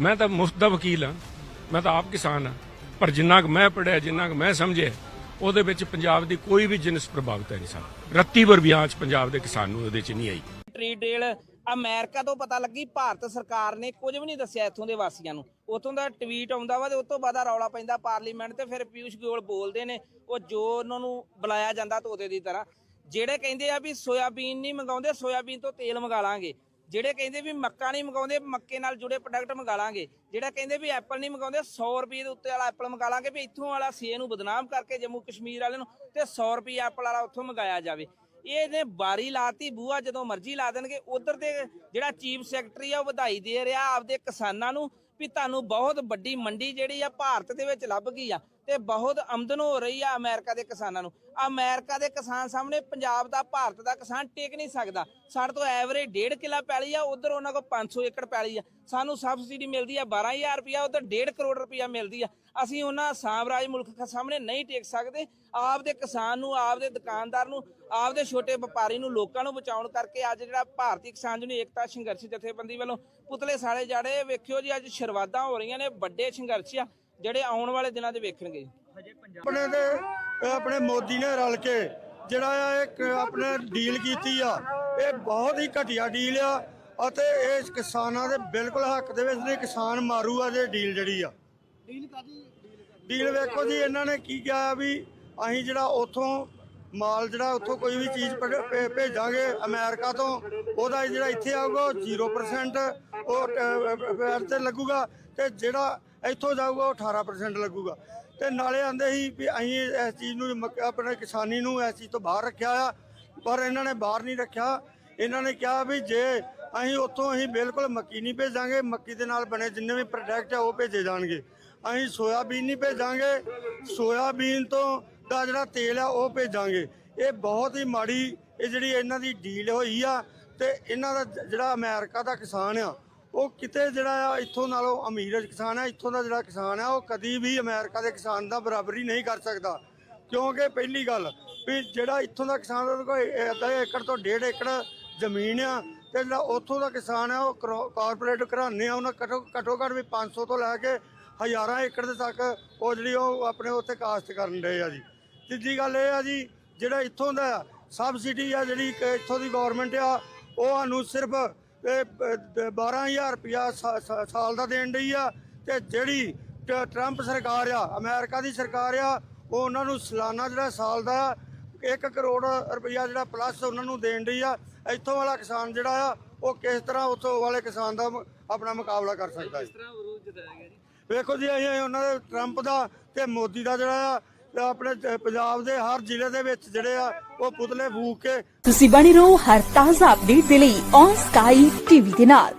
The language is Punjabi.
ਮੈਂ ਤਾਂ ਮੁਫਤ ਦਾ ਵਕੀਲ ਹਾਂ। ਮੈਂ ਤਾਂ ਆਪ ਕਿਸਾਨ ਹਾਂ। ਪਰ ਜਿੰਨਾ ਕੁ ਮੈਂ ਪੜਿਆ ਜਿੰਨਾ ਕੁ ਮੈਂ ਸਮਝਿਆ, ਉਹਦੇ ਵਿੱਚ ਪੰਜਾਬ ਦੀ ਕੋਈ ਵੀ ਜਿਨਸ ਪ੍ਰਭਾਵਿਤ ਨਹੀਂ ਸਨ। ਰੱਤੀ ਵਰ ਵਿਆਜ ਪੰਜਾਬ ਦੇ ਕਿਸਾਨ ਨੂੰ ਉਹਦੇ ਚ ਨਹੀਂ ਆਈ। ਟ੍ਰੀ ਡੇਲ ਅਮਰੀਕਾ ਤੋਂ ਪਤਾ ਲੱਗੀ, ਭਾਰਤ ਸਰਕਾਰ ਨੇ ਕੁਝ ਵੀ ਨਹੀਂ ਦੱਸਿਆ ਇੱਥੋਂ ਦੇ ਵਾਸੀਆਂ ਨੂੰ। ਉਥੋਂ ਦਾ ਟਵੀਟ ਆਉਂਦਾ ਵਾ ਤੇ ਉਸ ਤੋਂ ਬਾਅਦ ਆ ਰੌਲਾ ਪੈਂਦਾ ਪਾਰਲੀਮੈਂਟ ਤੇ, ਫਿਰ ਪਿਊਸ਼ ਗੋਇਲ ਬੋਲਦੇ ਨੇ, ਉਹ ਜੋ ਉਹਨਾਂ ਨੂੰ ਬੁਲਾਇਆ ਜਾਂਦਾ ਤੋਤੇ ਦੀ ਤਰ੍ਹਾਂ। ਜਿਹੜੇ ਕਹਿੰਦੇ ਆ ਵੀ ਸੋਇਆਬੀਨ ਨਹੀਂ ਮੰਗਾਉਂਦੇ, ਸੋਇਆਬੀਨ ਤੋਂ ਤੇਲ ਮੰਗਾ ਲਾਂਗੇ। ਜਿਹੜੇ ਕਹਿੰਦੇ ਵੀ ਮੱਕਾ ਨਹੀਂ ਮੰਗਾਉਂਦੇ, ਮੱਕੇ ਨਾਲ ਜੁੜੇ ਪ੍ਰੋਡਕਟ ਮੰਗਾ ਲਾਂਗੇ। ਜਿਹੜਾ ਕਹਿੰਦੇ ਵੀ ਐਪਲ ਨਹੀਂ ਮੰਗਾਉਂਦੇ 100 ਰੁਪਏ ਦੇ ਉੱਤੇ ਵਾਲਾ ਐਪਲ ਮੰਗਾ ਲਾਂਗੇ ਵੀ ਇੱਥੋਂ ਵਾਲਾ ਸੀਏ ਨੂੰ ਬਦਨਾਮ ਕਰਕੇ ਜੰਮੂ ਕਸ਼ਮੀਰ ਵਾਲੇ ਨੂੰ ਤੇ 100 ਰੁਪਏ ਐਪਲ ਵਾਲਾ ਉੱਥੋਂ ਮੰਗਾਇਆ ਜਾਵੇ। ਇਹਨੇ ਬਾਰੀ ਲਾਤੀ ਬੂਆ ਜਦੋਂ ਮਰਜ਼ੀ ਲਾ ਦੇਣਗੇ। ਉਧਰ ਦੇ ਜਿਹੜਾ ਚੀਫ ਸੈਕਟਰੀ ਆ, ਉਹ ਵਧਾਈ ਦੇ ਰਿਹਾ ਆਪਦੇ ਕਿਸਾਨਾਂ ਨੂੰ ਵੀ ਤੁਹਾਨੂੰ ਬਹੁਤ ਵੱਡੀ ਮੰਡੀ ਜਿਹੜੀ ਆ, ਭਾਰਤ ਦੇ ਵਿੱਚ ਲੱਭ ਗਈ ਆ। ਤੇ ਬਹੁਤ ਆਮਦਨ ਹੋ ਰਹੀ ਆ ਅਮਰੀਕਾ ਦੇ ਕਿਸਾਨਾਂ ਨੂੰ। ਅਮਰੀਕਾ ਦੇ ਕਿਸਾਨ ਸਾਹਮਣੇ ਪੰਜਾਬ ਦਾ, ਭਾਰਤ ਦਾ ਕਿਸਾਨ ਟੇਕ ਨਹੀਂ ਸਕਦਾ। ਸਾਡੇ ਤੋਂ ਐਵਰੇਜ 1.5 ਕਿੱਲਾ ਪੈਲੀ ਆ, ਉਧਰ ਉਹਨਾਂ ਕੋਲ 500 ਏਕੜ ਪੈਲੀ ਆ। ਸਾਨੂੰ ਸਬਸਿਡੀ ਮਿਲਦੀ ਆ 12000 ਰੁਪਇਆ, ਉਧਰ 1.5 ਕਰੋੜ ਰੁਪਇਆ ਮਿਲਦੀ ਆ। ਅਸੀਂ ਉਹਨਾਂ ਸਾਮਰਾਜ ਮੁਲਕ ਸਾਹਮਣੇ ਨਹੀਂ ਟੇਕ ਸਕਦੇ। ਆਪਦੇ ਕਿਸਾਨ ਨੂੰ, ਆਪਦੇ ਦੁਕਾਨਦਾਰ ਨੂੰ, ਆਪਦੇ ਛੋਟੇ ਵਪਾਰੀ ਨੂੰ, ਲੋਕਾਂ ਨੂੰ ਬਚਾਉਣ ਕਰਕੇ ਅੱਜ ਜਿਹੜਾ ਭਾਰਤੀ ਕਿਸਾਨ ਯੂਨੀਅਨ ਏਕਤਾ ਸੰਘਰਸ਼ ਜਥੇਬੰਦੀ ਵੱਲੋਂ ਪੁਤਲੇ ਸਾੜੇ ਜਾੜੇ। ਵੇਖਿਓ ਜੀ, ਅੱਜ ਸ਼ੁਰੂਆਤਾਂ ਹੋ ਰਹੀਆਂ ਨੇ, ਵੱਡੇ ਸੰਘਰਸ਼ ਆ। ਜਿਹੜੇ ਆਉਣ ਵਾਲੇ ਦਿਨਾਂ 'ਚ ਵੇਖਣਗੇ। ਆਪਣੇ ਦੇ ਇਹ ਆਪਣੇ ਮੋਦੀ ਨੇ ਰਲ ਕੇ ਜਿਹੜਾ ਆ ਇੱਕ ਆਪਣੇ ਡੀਲ ਕੀਤੀ ਆ ਇਹ ਬਹੁਤ ਹੀ ਘਟੀਆ ਡੀਲ ਆ ਅਤੇ ਇਹ ਕਿਸਾਨਾਂ ਦੇ ਬਿਲਕੁਲ ਹੱਕ ਦੇ ਵਿੱਚ ਨੇ ਕਿਸਾਨ ਮਾਰੂ ਆ ਜੇ ਡੀਲ ਜਿਹੜੀ ਆ। ਡੀਲ ਵੇਖੋ ਜੀ ਇਹਨਾਂ ਨੇ ਕੀ ਕਿਹਾ ਵੀ ਅਸੀਂ ਜਿਹੜਾ ਉਥੋਂ ਮਾਲ ਜਿਹੜਾ ਉਥੋਂ ਕੋਈ ਵੀ ਚੀਜ਼ ਭੇਜਾਂਗੇ ਅਮਰੀਕਾ ਤੋਂ ਉਹਦਾ ਜਿਹੜਾ ਇੱਥੇ ਆਊਗਾ ਉਹ 0% ਉਹ ਵੈਟ ਤੇ ਲੱਗੂਗਾ ਤੇ ਜਿਹੜਾ ਇੱਥੋਂ ਜਾਊਗਾ, ਉਹ 18% ਲੱਗੂਗਾ। ਤੇ ਨਾਲੇ ਆਂਦੇ ਸੀ ਵੀ ਅਸੀਂ ਇਸ ਚੀਜ਼ ਨੂੰ ਮਕ- ਆਪਣੇ ਕਿਸਾਨੀ ਨੂੰ ਇਸ ਚੀਜ਼ ਤੋਂ ਬਾਹਰ ਰੱਖਿਆ ਆ, ਪਰ ਇਹਨਾਂ ਨੇ ਬਾਹਰ ਨਹੀਂ ਰੱਖਿਆ। ਇਹਨਾਂ ਨੇ ਕਿਹਾ ਵੀ ਜੇ ਅਸੀਂ ਉੱਥੋਂ ਅਸੀਂ ਬਿਲਕੁਲ ਮੱਕੀ ਨਹੀਂ ਭੇਜਾਂਗੇ, ਮੱਕੀ ਦੇ ਨਾਲ ਬਣੇ ਜਿੰਨੇ ਵੀ ਪ੍ਰੋਡਕਟ ਆ, ਉਹ ਭੇਜੇ ਜਾਣਗੇ। ਅਸੀਂ ਸੋਇਆਬੀਨ ਨਹੀਂ ਭੇਜਾਂਗੇ, ਸੋਇਆਬੀਨ ਤੋਂ ਦਾ ਜਿਹੜਾ ਤੇਲ ਆ, ਉਹ ਭੇਜਾਂਗੇ। ਇਹ ਬਹੁਤ ਹੀ ਮਾੜੀ, ਇਹ ਜਿਹੜੀ ਇਹਨਾਂ ਦੀ ਡੀਲ ਹੋਈ ਆ, ਤੇ ਇਹਨਾਂ ਦਾ ਜ- ਜਿਹੜਾ ਅਮਰੀਕਾ ਦਾ ਕਿਸਾਨ ਆ ਉਹ ਕਿਤੇ ਜਿਹੜਾ ਆ, ਇੱਥੋਂ ਨਾਲੋਂ ਅਮੀਰ ਕਿਸਾਨ ਆ, ਇੱਥੋਂ ਦਾ ਜਿਹੜਾ ਕਿਸਾਨ ਆ, ਉਹ ਕਦੀ ਵੀ ਅਮਰੀਕਾ ਦੇ ਕਿਸਾਨ ਦਾ ਬਰਾਬਰੀ ਨਹੀਂ ਕਰ ਸਕਦਾ। ਕਿਉਂਕਿ ਪਹਿਲੀ ਗੱਲ ਵੀ ਜਿਹੜਾ ਇੱਥੋਂ ਦਾ ਕਿਸਾਨ, ਉਹਦੇ ਕੋਲ ਅੱਧਾ ਏਕੜ ਤੋਂ ਡੇਢ ਏਕੜ ਜ਼ਮੀਨ ਆ, ਤੇ ਜਿਹੜਾ ਉੱਥੋਂ ਦਾ ਕਿਸਾਨ ਆ, ਉਹ ਕਾਰਪੋਰੇਟ ਘਰਾਣੇ ਆ, ਉਹਨਾਂ ਘੱਟੋ ਘੱਟੋ ਘੱਟ ਵੀ 500 ਤੋਂ ਲੈ ਕੇ ਹਜ਼ਾਰਾਂ ਏਕੜ ਦੇ ਤੱਕ ਉਹ ਜਿਹੜੀ ਉਹ ਆਪਣੇ ਉੱਥੇ ਕਾਸ਼ਤ ਕਰਨ ਦੇ ਆ ਜੀ। ਤੀਜੀ ਗੱਲ ਇਹ ਆ ਜੀ, ਜਿਹੜਾ ਇੱਥੋਂ ਦਾ ਸਬਸਿਡੀ ਆ ਜਿਹੜੀ ਕਿ ਇੱਥੋਂ ਦੀ ਗਵਰਨਮੈਂਟ ਆ, ਉਹ ਸਾਨੂੰ ਸਿਰਫ ਦ- 12000 ਰੁਪਇਆ ਸਾ- ਸਾ- ਸਾਲ ਦਾ ਦੇਣ ਡਈ ਆ ਤੇ ਜਿਹੜੀ ਟਰੰਪ ਸਰਕਾਰ ਆ ਅਮਰੀਕਾ ਦੀ ਸਰਕਾਰ ਆ ਉਹ ਉਹਨਾਂ ਨੂੰ ਸਾਲਾਨਾ ਜਿਹੜਾ ਸਾਲ ਦਾ 1 ਕਰੋੜ ਰੁਪਇਆ ਜਿਹੜਾ ਪਲੱਸ ਉਹਨਾਂ ਨੂੰ ਦੇਣ ਡਈ ਆ ਇੱਥੋਂ ਵਾਲਾ ਕਿਸਾਨ ਜਿਹੜਾ ਆ ਉਹ ਕਿਸ ਤਰ੍ਹਾਂ ਉੱਥੋਂ ਵਾਲੇ ਕਿਸਾਨ ਦਾ ਆਪਣਾ ਮੁਕਾਬਲਾ ਕਰ ਸਕਦਾ ਹੈ। ਵੇਖੋ ਜੀ ਅਸੀਂ ਉਹਨਾਂ ਦੇ ਟਰੰਪ ਦਾ ਤੇ ਮੋਦੀ ਦਾ ਜਿਹੜਾ ਆ ਤੇ ਆਪਣੇ ਪੰਜਾਬ ਦੇ ਹਰ ਜ਼ਿਲ੍ਹੇ ਦੇ ਵਿੱਚ ਜਿਹੜੇ ਆ, ਉਹ ਪੁਤਲੇ ਫੂਕ ਕੇ ਤੁਸੀਂ ਬਣੇ ਰਹੋ ਹਰ ਤਾਜ਼ਾ ਅਪਡੇਟ ਦੇ ਲਈ ਔਨ ਸਕਾਈ ਟੀਵੀ ਦੇ ਨਾਲ।